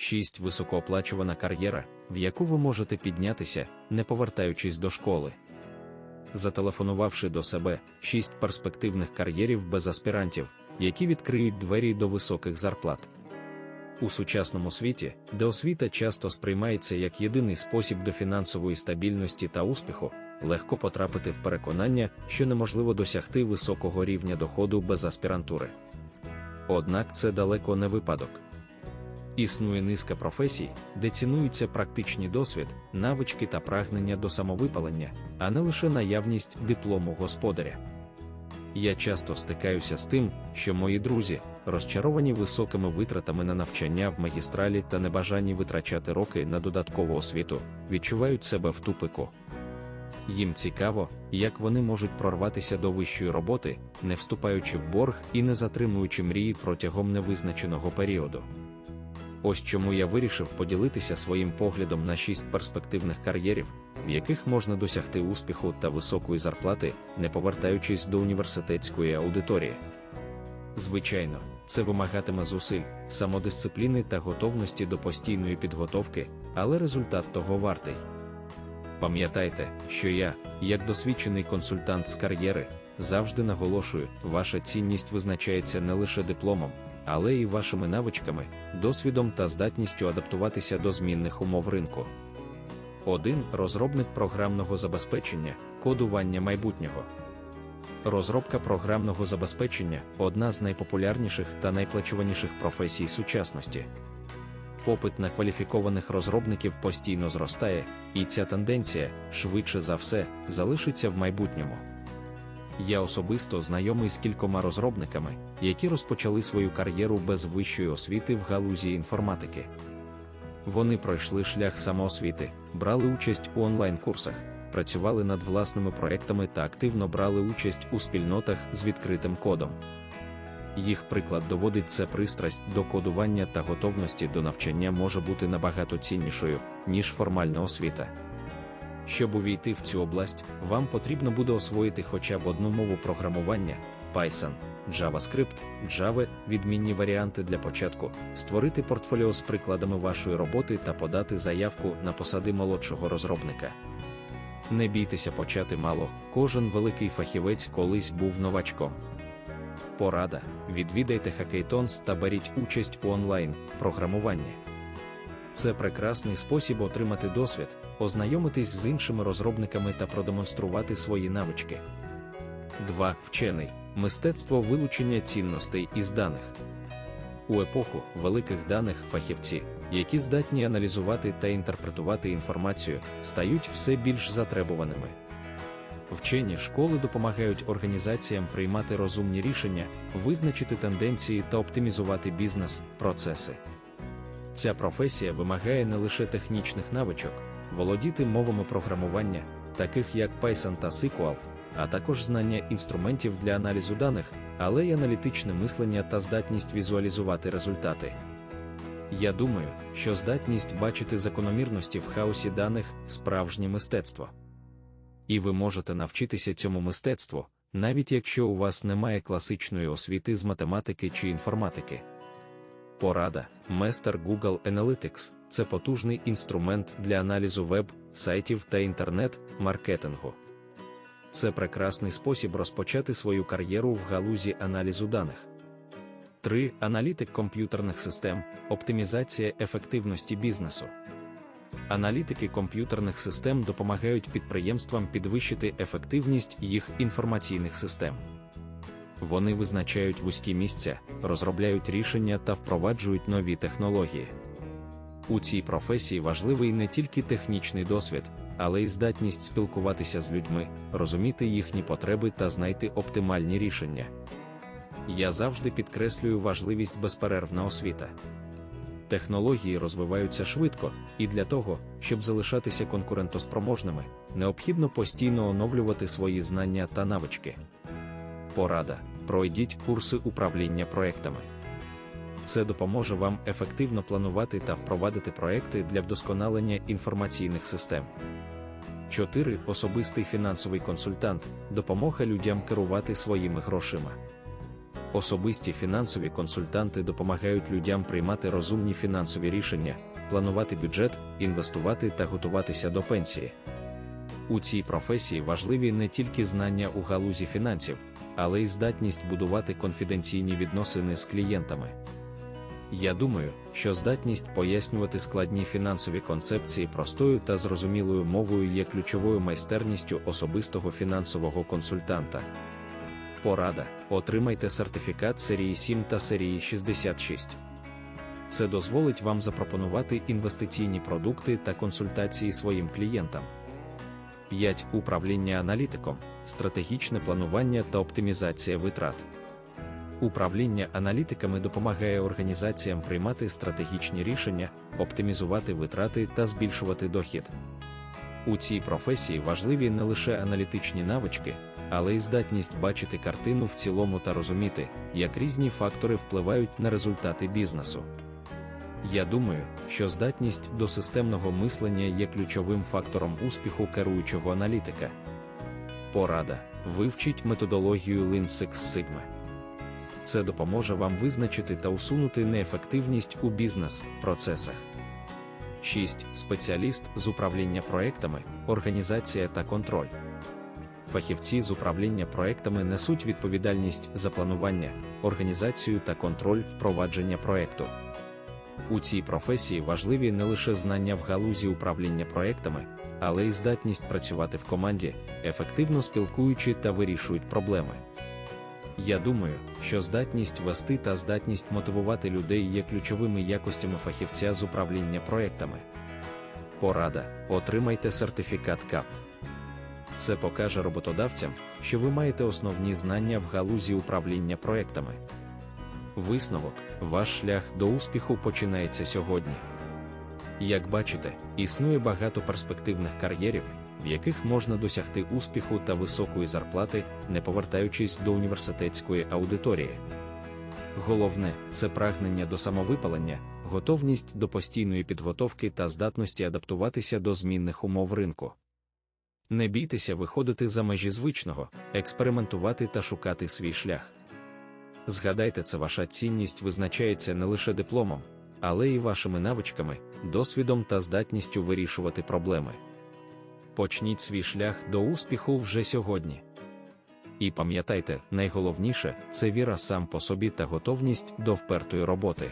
6. Високооплачувана кар'єра, в яку ви можете піднятися, не повертаючись до школи. Зателефонувавши до себе 6 перспективних кар'єрів без аспірантів, які відкриють двері до високих зарплат. У сучасному світі, де освіта часто сприймається як єдиний спосіб до фінансової стабільності та успіху, легко потрапити в переконання, що неможливо досягти високого рівня доходу без аспірантури. Однак це далеко не випадок. Існує низка професій, де цінується практичний досвід, навички та прагнення до самовипалення, а не лише наявність диплому господаря. Я часто стикаюся з тим, що мої друзі, розчаровані високими витратами на навчання в магістралі та небажанні витрачати роки на додаткову освіту, відчувають себе в тупику. Їм цікаво, як вони можуть прорватися до вищої роботи, не вступаючи в борг і не затримуючи мрії протягом невизначеного періоду. Ось чому я вирішив поділитися своїм поглядом на шість перспективних кар'єрів, в яких можна досягти успіху та високої зарплати, не повертаючись до університетської аудиторії. Звичайно, це вимагатиме зусиль, самодисципліни та готовності до постійної підготовки, але результат того вартий. Пам'ятайте, що я, як досвідчений консультант з кар'єри, завжди наголошую, ваша цінність визначається не лише дипломом, але й вашими навичками, досвідом та здатністю адаптуватися до змінних умов ринку. 1. Розробник програмного забезпечення, кодування майбутнього. Розробка програмного забезпечення одна з найпопулярніших та найплачуваніших професій сучасності. Попит на кваліфікованих розробників постійно зростає, і ця тенденція, швидше за все, залишиться в майбутньому. Я особисто знайомий з кількома розробниками, які розпочали свою кар'єру без вищої освіти в галузі інформатики. Вони пройшли шлях самоосвіти, брали участь у онлайн-курсах, працювали над власними проектами та активно брали участь у спільнотах з відкритим кодом. Їх приклад доводить це пристрасть до кодування та готовності до навчання може бути набагато ціннішою, ніж формальна освіта. Щоб увійти в цю область, вам потрібно буде освоїти хоча б одну мову програмування, Python, JavaScript, Java, відмінні варіанти для початку, створити портфоліо з прикладами вашої роботи та подати заявку на посади молодшого розробника. Не бійтеся почати мало, кожен великий фахівець колись був новачком. Порада: відвідайте Hackathons та беріть участь у онлайн програмуванні. Це прекрасний спосіб отримати досвід, ознайомитись з іншими розробниками та продемонструвати свої навички. 2. Вчений мистецтво вилучення цінностей із даних. У епоху великих даних фахівці, які здатні аналізувати та інтерпретувати інформацію, стають все більш затребуваними. Вчені школи допомагають організаціям приймати розумні рішення, визначити тенденції та оптимізувати бізнес-процеси. Ця професія вимагає не лише технічних навичок, володіти мовами програмування, таких як Python та SQL, а також знання інструментів для аналізу даних, але й аналітичне мислення та здатність візуалізувати результати. Я думаю, що здатність бачити закономірності в хаосі даних справжнє мистецтво. І ви можете навчитися цьому мистецтву, навіть якщо у вас немає класичної освіти з математики чи інформатики. Порада, Местер Google Analytics це потужний інструмент для аналізу веб, сайтів та інтернет-маркетингу. Це прекрасний спосіб розпочати свою кар'єру в галузі аналізу даних. 3. Аналітик комп'ютерних систем, оптимізація ефективності бізнесу. Аналітики комп'ютерних систем допомагають підприємствам підвищити ефективність їх інформаційних систем. Вони визначають вузькі місця, розробляють рішення та впроваджують нові технології. У цій професії важливий не тільки технічний досвід, але й здатність спілкуватися з людьми, розуміти їхні потреби та знайти оптимальні рішення. Я завжди підкреслюю важливість безперервна освіта. Технології розвиваються швидко, і для того, щоб залишатися конкурентоспроможними, необхідно постійно оновлювати свої знання та навички. Порада: пройдіть курси управління проектами. Це допоможе вам ефективно планувати та впровадити проекти для вдосконалення інформаційних систем. 4. Особистий фінансовий консультант допомога людям керувати своїми грошима. Особисті фінансові консультанти допомагають людям приймати розумні фінансові рішення, планувати бюджет, інвестувати та готуватися до пенсії. У цій професії важливі не тільки знання у галузі фінансів, але й здатність будувати конфіденційні відносини з клієнтами. Я думаю, що здатність пояснювати складні фінансові концепції простою та зрозумілою мовою є ключовою майстерністю особистого фінансового консультанта. Порада: отримайте сертифікат серії 7 та серії 66. Це дозволить вам запропонувати інвестиційні продукти та консультації своїм клієнтам. 5. Управління аналітиком, стратегічне планування та оптимізація витрат. Управління аналітиками допомагає організаціям приймати стратегічні рішення, оптимізувати витрати та збільшувати дохід. У цій професії важливі не лише аналітичні навички, але й здатність бачити картину в цілому та розуміти, як різні фактори впливають на результати бізнесу. Я думаю, що здатність до системного мислення є ключовим фактором успіху керуючого аналітика. Порада: вивчіть методологію Lean Six Sigma. Це допоможе вам визначити та усунути неефективність у бізнес-процесах. 6. Спеціаліст з управління проектами, організація та контроль. Фахівці з управління проектами несуть відповідальність за планування, організацію та контроль впровадження проекту. У цій професії важливі не лише знання в галузі управління проектами, але й здатність працювати в команді, ефективно спілкуючи та вирішують проблеми. Я думаю, що здатність вести та здатність мотивувати людей є ключовими якостями фахівця з управління проектами. Порада: отримайте сертифікат КАП. Це покаже роботодавцям, що ви маєте основні знання в галузі управління проектами. Висновок, ваш шлях до успіху починається сьогодні. Як бачите, існує багато перспективних кар'єрів, в яких можна досягти успіху та високої зарплати, не повертаючись до університетської аудиторії. Головне це прагнення до самовипалення, готовність до постійної підготовки та здатності адаптуватися до змінних умов ринку. Не бійтеся виходити за межі звичного, експериментувати та шукати свій шлях. Згадайте, це ваша цінність визначається не лише дипломом, але й вашими навичками, досвідом та здатністю вирішувати проблеми. Почніть свій шлях до успіху вже сьогодні. І пам'ятайте, найголовніше це віра сам по собі та готовність до впертої роботи.